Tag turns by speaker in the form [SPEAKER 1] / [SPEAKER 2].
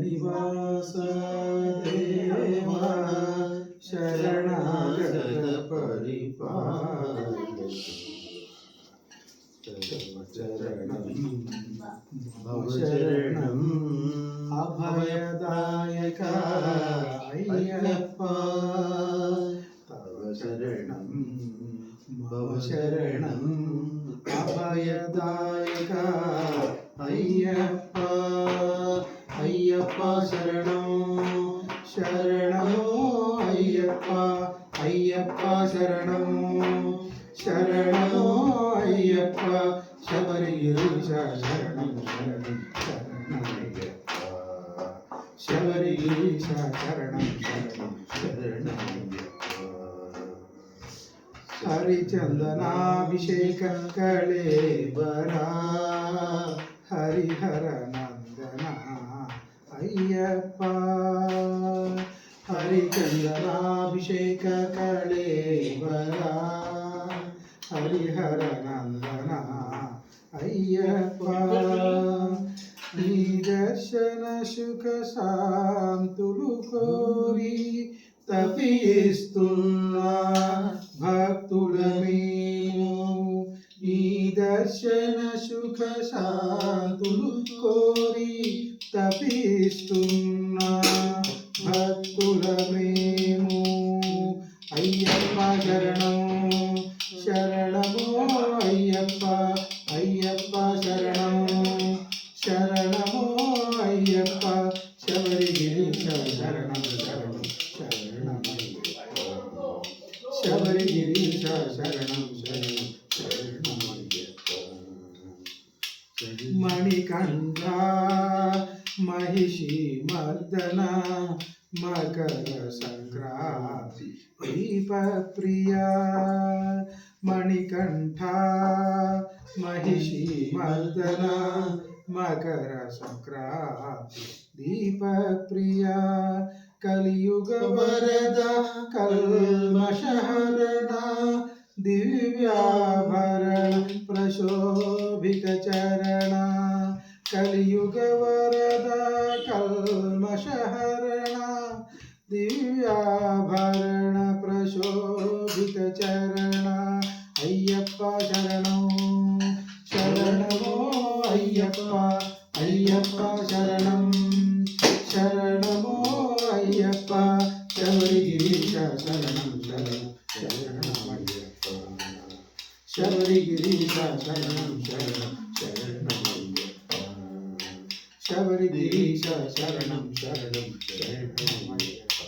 [SPEAKER 1] निवास देवा शरण परिपाल
[SPEAKER 2] चरणं,
[SPEAKER 1] भव शरणम् अभयदायक अय्यप्पा तव शरण भव शरणम्
[SPEAKER 2] अभयदायक अय्यप्पा।
[SPEAKER 1] అయ్యప్ప శరణం. శరణం అయ్యప్ప అయ్యప్ప శరణం. శరణం అయ్యప్ప శబరిగిరీశ శరణం శరణం శరణం శరణం శరణమయ్యప్ప
[SPEAKER 2] హరిచందనాభిషేక కళేవరా
[SPEAKER 1] అయ్యప్ప. హరిచందనాభిషేక కళేవరా. హరిహర నందన అయ్యప్ప. నీ దర్శన సుఖ శాంతులు కోరి తపిస్తున్నా భక్తుల మేము
[SPEAKER 2] నీ
[SPEAKER 1] దర్శన సుఖ శాంతులు కోరి తపిస్తున్నా భక్తుల మేము అయ్యప్ప శరణం
[SPEAKER 2] శరణము అయ్యప్ప
[SPEAKER 1] అయ్యప్ప శరణం శరణము అయ్యప్ప శబరిగిరీశ శరణం శరణం శరణం
[SPEAKER 2] శబరిగిరీశ శరణం శరణం శరణం మణికంఠ
[SPEAKER 1] महिषी मर्दना, मकर संक्रांति दीप प्रिया मणिकंठा, महिषी मर्दना, मकर संक्रांति दीप प्रिया कलियुग वरद
[SPEAKER 2] कल्मशहरणा
[SPEAKER 1] दिव्याभरण प्रशोभित चरणा, कलियुग कूर्मशहरणा दिव्याभरणप्रशोभितचरणा अय्यप्पा शरणौ। शरणमो अय्यप्पा अय्यप्पा शरणं। शरणमो अय्यप्पा शबरिगिरीश शरणं शरणं शरणमय्यप्पा शबरिगिरीश शरणं शरणं। ಶಬರಿ ದೇಶ ಶರಣಂ ಶರಣಂ. ಶರಣಂ.